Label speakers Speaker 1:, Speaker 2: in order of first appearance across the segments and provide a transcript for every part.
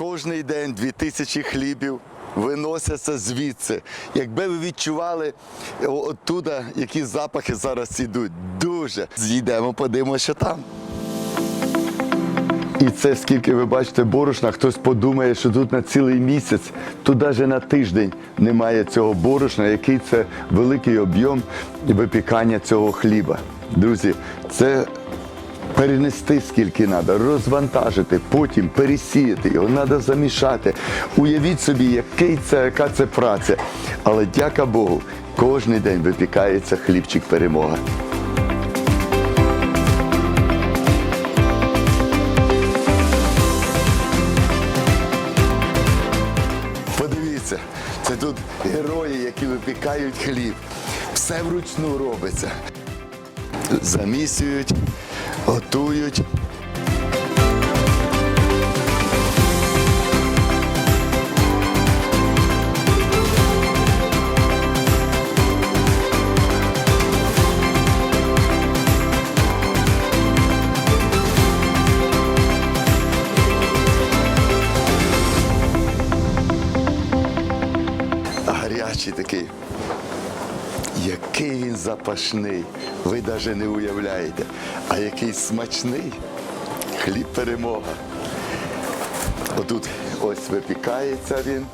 Speaker 1: Кожний день дві тисячі хлібів виносяться звідси. Якби ви відчували оттуда, які запахи зараз ідуть, дуже зійдемо, подивимося, там. І це скільки ви бачите борошна, хтось подумає, що тут на цілий місяць, тут навіть на тиждень немає цього борошна, який це великий об'єм випікання цього хліба. Друзі, це перенести скільки треба, розвантажити, потім пересіяти його, треба замішати. Уявіть собі, який це, яка це праця. Але дяка Богу, кожен день випікається хлібчик перемога. Подивіться, це тут герої, які випікають хліб. Все вручну робиться. Замісюють, готують. Гарячий такий. Який він запашний, ви навіть не уявляєте. А який смачний хліб перемога. Отут ось випікається він,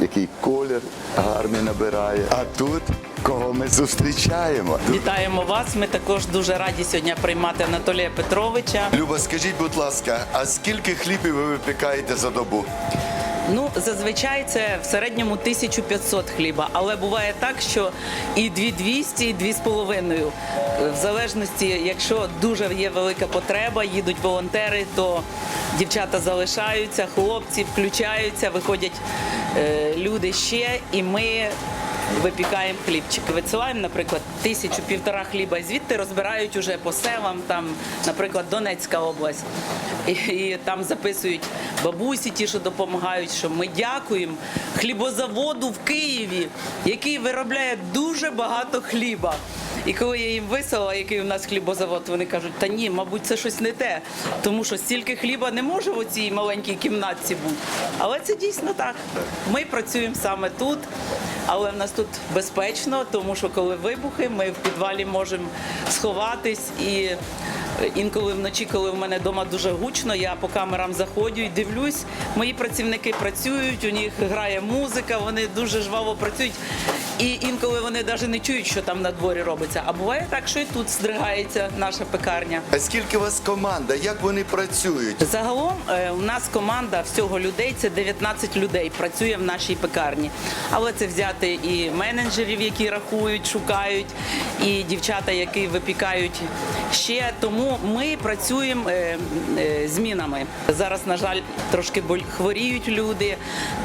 Speaker 1: який колір гарний набирає. А тут кого ми зустрічаємо?
Speaker 2: Вітаємо вас. Ми також дуже раді сьогодні приймати Анатолія Петровича.
Speaker 1: Люба, скажіть, будь ласка, а скільки хлібів ви випікаєте за добу?
Speaker 2: Ну, зазвичай це в середньому 1500 хліба, але буває так, що і 2200, і 2,5. В залежності, якщо дуже є велика потреба, їдуть волонтери, то дівчата залишаються, хлопці включаються, виходять е, люди ще, і ми. Випікаємо хлібчик. Висилаємо, наприклад, тисячу півтора хліба, звідти розбирають уже по селам, там, наприклад, Донецька область. І, і там записують бабусі, ті, що допомагають, що ми дякуємо хлібозаводу в Києві, який виробляє дуже багато хліба. І коли я їм висила, який у нас хлібозавод, вони кажуть, та ні, мабуть, це щось не те, тому що стільки хліба не може в цій маленькій кімнатці бути. Але це дійсно так. Ми працюємо саме тут. Але в нас тут безпечно, тому що коли вибухи, ми в підвалі можемо сховатись і. Інколи вночі, коли в мене вдома дуже гучно, я по камерам заходжу і дивлюсь. Мої працівники працюють, у них грає музика, вони дуже жваво працюють. І інколи вони навіть не чують, що там на дворі робиться. А буває так, що і тут здригається наша пекарня.
Speaker 1: А скільки у вас команда? Як вони працюють?
Speaker 2: Загалом е, у нас команда всього людей це 19 людей працює в нашій пекарні. Але це взяти і менеджерів, які рахують, шукають, і дівчата, які випікають ще. Тому ми працюємо е, е, змінами. Зараз, на жаль, трошки хворіють люди.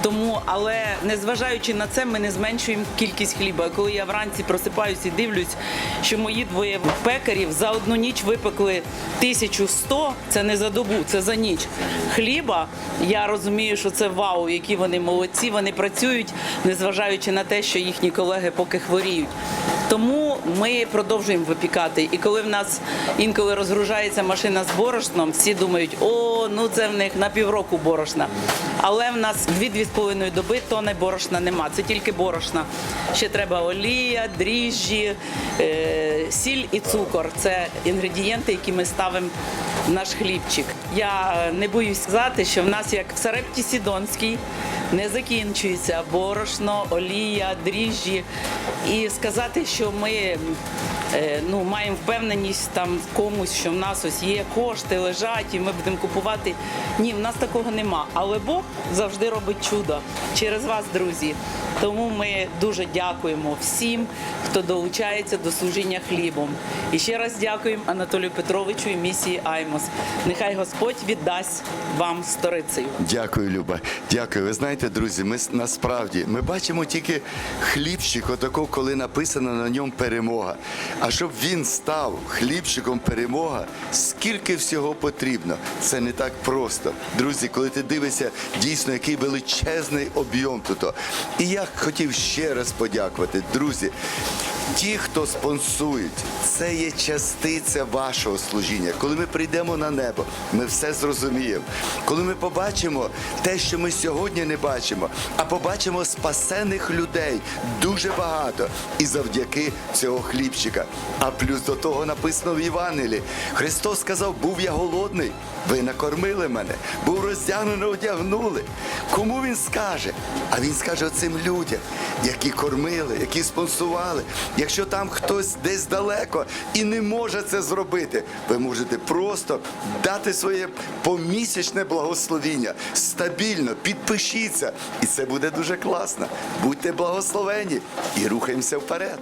Speaker 2: Тому, але незважаючи на це, ми не зменшуємо кількість хліба. Коли я вранці просипаюся і дивлюсь, що мої двоє пекарів за одну ніч випекли 1100, це не за добу, це за ніч. Хліба, я розумію, що це вау, які вони молодці, вони працюють, незважаючи на те, що їхні колеги поки хворіють. Тому ми продовжуємо випікати. І коли в нас інколи розгружається машина з борошном, всі думають, о, ну це в них на півроку борошна. Але в нас дві-дві з половиною доби тони борошна нема. Це тільки борошна. Ще треба олія, дріжджі, е, сіль і цукор. Це інгредієнти, які ми ставимо наш хлібчик. Я е, не боюсь сказати, що в нас, як в Сарепті Сідонській, не закінчується борошно, олія, дріжджі. І сказати, що ми е, ну, маємо впевненість там в комусь, що в нас ось є кошти, лежать, і ми будемо купувати. Ні, в нас такого нема. Але Бог завжди робить чудо через вас, друзі. Тому ми дуже дякуємо всім, хто долучається до служіння хлібом. І ще раз дякуємо Анатолію Петровичу і місії Аймос. Нехай Господь віддасть вам сторицею.
Speaker 1: Дякую, Люба. Дякую. Ви знаєте, друзі, ми насправді ми бачимо тільки хлібчик, отако, коли написано на ньому перемога. А щоб він став хлібчиком перемога, скільки всього потрібно, це не так просто. Друзі, коли ти дивишся дійсно, який величезний об'єм тут. І я хотів ще раз подякувати, друзі. Ті, хто спонсують, це є частиця вашого служіння. Коли ми прийдемо на небо, ми все зрозуміємо. Коли ми побачимо те, що ми сьогодні не бачимо, а побачимо спасених людей дуже багато і завдяки цього хлібчика. А плюс до того написано в Євангелії. Христос сказав: був я голодний, ви накормили мене, був роздягнений, одягнули. Кому він скаже? А він скаже оцим людям, які кормили, які спонсували. Якщо там хтось десь далеко і не може це зробити, ви можете просто дати своє помісячне благословіння стабільно, підпишіться, і це буде дуже класно. Будьте благословені і рухаємося вперед.